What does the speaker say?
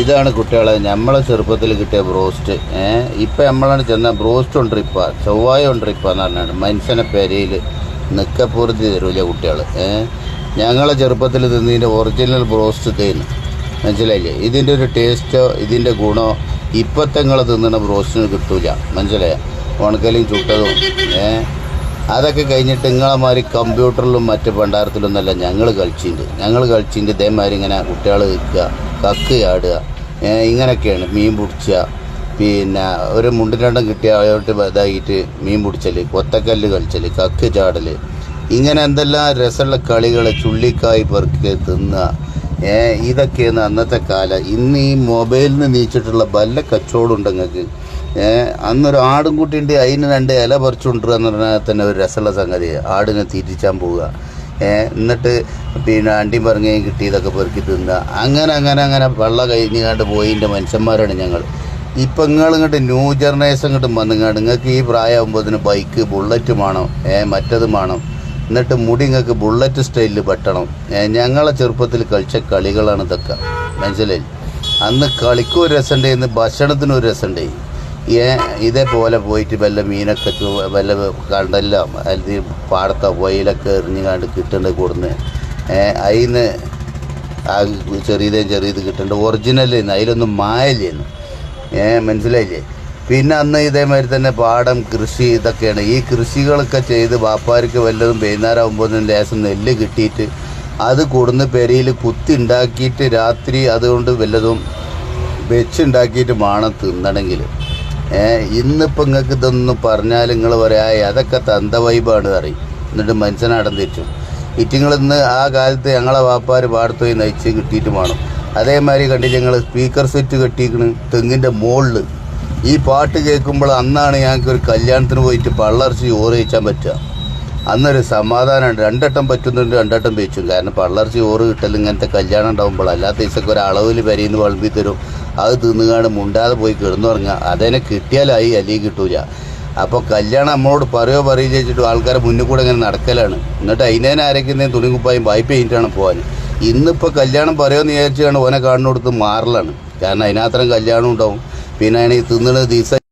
ഇതാണ് കുട്ടികളെ നമ്മളെ ചെറുപ്പത്തിൽ കിട്ടിയ ബ്രോസ്റ്റ്. ഇപ്പം നമ്മളാണ് ചെന്ന ബ്രോസ്റ്റ് ഉണ്ടിപ്പ ചൊവ്വായ ഉണ്ടിപ്പ എന്ന് പറഞ്ഞാണ്. മനുഷ്യനെ പെരയിൽ നിക്കപ്പൂർത്തി തരൂല കുട്ടികൾ ഞങ്ങളെ ചെറുപ്പത്തിൽ തിന്നതിന്റെ ഒറിജിനൽ ബ്രോസ്റ്റ് തേന്ന് മനസ്സിലായില്ലേ? ഇതിന്റെ ഒരു ടേസ്റ്റോ ഇതിന്റെ ഗുണോ ഇപ്പോഴത്തെ നിങ്ങൾ തിന്നുന്ന ബ്രോസ്റ്റിന് കിട്ടൂല. മനസ്സിലായ? ഉണക്കലും ചുട്ടതും. ഏഹ് അതൊക്കെ കഴിഞ്ഞിട്ട് നിങ്ങളെമാതിരി കമ്പ്യൂട്ടറിലും മറ്റ് ഭണ്ഡാരത്തിലൊന്നല്ല ഞങ്ങൾ കളിച്ചിട്ടുണ്ട് ഞങ്ങൾ കളിച്ചിട്ടുണ്ട് ഇതേമാതിരി ഇങ്ങനെ കുട്ടികൾ നിൽക്കുക കക്ക് ചാടുക ഇങ്ങനെയൊക്കെയാണ് മീൻ പിടിച്ച. പിന്നെ ഒരു മുണ്ടിരണ്ടം കിട്ടിയ ആളോട്ട് ഇതായിട്ട് മീൻ പിടിച്ചൽ കൊത്തക്കല്ല് കളിച്ചൽ കക്ക് ചാടൽ ഇങ്ങനെ എന്തെല്ലാം രസമുള്ള കളികൾ ചുള്ളിക്കായ് പെറുക്കി തിന്നുക. ഇതൊക്കെയാണ് അന്നത്തെ കാലം. ഇന്ന് ഈ മൊബൈലിൽ നിന്ന് നീച്ചിട്ടുള്ള വല്ല കച്ചവടമുണ്ട് നിങ്ങൾക്ക് അന്നൊരു ആടും കുട്ടിയുണ്ട് അതിന് രണ്ട് ഇല പറിച്ചുകൊണ്ടിരുക എന്ന് പറഞ്ഞാൽ തന്നെ ഒരു രസമുള്ള സംഗതി. ആടിനെ തീറ്റിച്ചാൻ പോവുക. എന്നിട്ട് പിന്നെ അണ്ടിയും കിട്ടി കിട്ടിയതൊക്കെ പെറുക്കി തിന്നുക. അങ്ങനെ അങ്ങനെ അങ്ങനെ വെള്ള കഴിഞ്ഞാണ്ട് പോയിന്റെ മനുഷ്യന്മാരാണ് ഞങ്ങൾ. ഇപ്പം നിങ്ങൾ ഇങ്ങോട്ട് ന്യൂ ജനറേഷൻ ഇങ്ങോട്ട് വന്നിങ്ങാണ്ട് നിങ്ങൾക്ക് ഈ പ്രായമാകുമ്പോൾ ബൈക്ക് ബുള്ളറ്റ് വേണം. ഏ മറ്റതും വേണം. എന്നിട്ട് മുടി നിങ്ങൾക്ക് ബുള്ളറ്റ് സ്റ്റൈലിൽ വെട്ടണം. ഞങ്ങളെ ചെറുപ്പത്തിൽ കളിച്ച കളികളാണ് ഇതൊക്കെ. മനസ്സിലായി? അന്ന് കളിക്കും ഒരു രസമുണ്ട് ഇന്ന് ഭക്ഷണത്തിനും ഒരു രസമുണ്ട്. ഏ ഇതേപോലെ പോയിട്ട് വല്ല മീനൊക്കെ വല്ല കണ്ടെല്ലാം അല്ലെങ്കിൽ പാടത്തോ വയലൊക്കെ എറിഞ്ഞുകാണ്ട് കിട്ടേണ്ട കൊടുന്ന്. ഏ അതിന് ആ ചെറിയതേ ചെറിയത് കിട്ടേണ്ട. ഒറിജിനൽ അതിലൊന്നും മായല്ലേന്ന്. ഏ മനസ്സിലായില്ലേ? പിന്നെ അന്ന് ഇതേമാതിരി തന്നെ പാടം കൃഷി ഇതൊക്കെയാണ്. ഈ കൃഷികളൊക്കെ ചെയ്ത് വാപ്പാർക്ക് വല്ലതും വൈകുന്നേരമാകുമ്പോൾ ലേശം നെല്ല് കിട്ടിയിട്ട് അത് കൊടുന്ന് പെരയിൽ കുത്തി ഉണ്ടാക്കിയിട്ട് രാത്രി അതുകൊണ്ട് വല്ലതും വെച്ചുണ്ടാക്കിയിട്ട് വേണം തിന്നണമെങ്കിൽ ഇന്നിപ്പോൾ നിങ്ങൾക്ക് ഇതൊന്നും പറഞ്ഞാൽ നിങ്ങൾ പറയാ അതൊക്കെ തന്ത വൈബാണ് പറയും. എന്നിട്ട് മനുഷ്യനാടം തെറ്റും. ഇറ്റിങ്ങൾ ഇന്ന് ആ കാലത്ത് ഞങ്ങളെ വാപ്പാർ പാടത്ത് പോയി നയിച്ച് കിട്ടിയിട്ട് വേണം അതേമാതിരി കണ്ടിട്ട് ഞങ്ങൾ സ്പീക്കർ സെറ്റ് കെട്ടിക്കണ് തെങ്ങിന്റെ മുകളിൽ ഈ പാട്ട് കേൾക്കുമ്പോൾ അന്നാണ് ഞങ്ങൾക്ക് ഒരു കല്യാണത്തിന് പോയിട്ട് പള്ളർച്ചി കഴിച്ചാൻ പറ്റുക. അന്നൊരു സമാധാനമുണ്ട്. രണ്ടട്ടം പറ്റുന്നുണ്ട് രണ്ടട്ടം വെച്ചും കാരണം പള്ളർച്ചി ഓറ് കിട്ടൽ ഇങ്ങനത്തെ കല്യാണം ഉണ്ടാകുമ്പോൾ അല്ലാത്ത ദിവസമൊക്കെ ഒരു അളവിൽ വരിയെന്ന് വിളമ്പി തരും. അത് തിന്നുകാണ്ട് മുണ്ടാതെ പോയി കിടന്നുറങ്ങുക. അതന്നെ കിട്ടിയാലായി അല്ലെങ്കിൽ കിട്ടൂല. അപ്പോൾ കല്യാണം നമ്മളോട് പറയോ പറയുകയോ വെച്ചിട്ട് ആൾക്കാരെ മുന്നിൽ കൂടെ ഇങ്ങനെ നടക്കലാണ്. എന്നിട്ട് അതിനേനെ ആരൊക്കെ തുണിക്കുപ്പായും വായ്പ കഴിഞ്ഞിട്ടാണ് പോകാൻ ഇന്നിപ്പോൾ കല്യാണം പറയുമെന്ന് വിചാരിച്ചാണ് ഓനെ കാണുന്നിടത്ത് മാറലാണ്. കാരണം അതിനകത്തരം കല്യാണം ഉണ്ടാവും. പിന്നെ അതിന് തിന്നുന്ന ദിവസം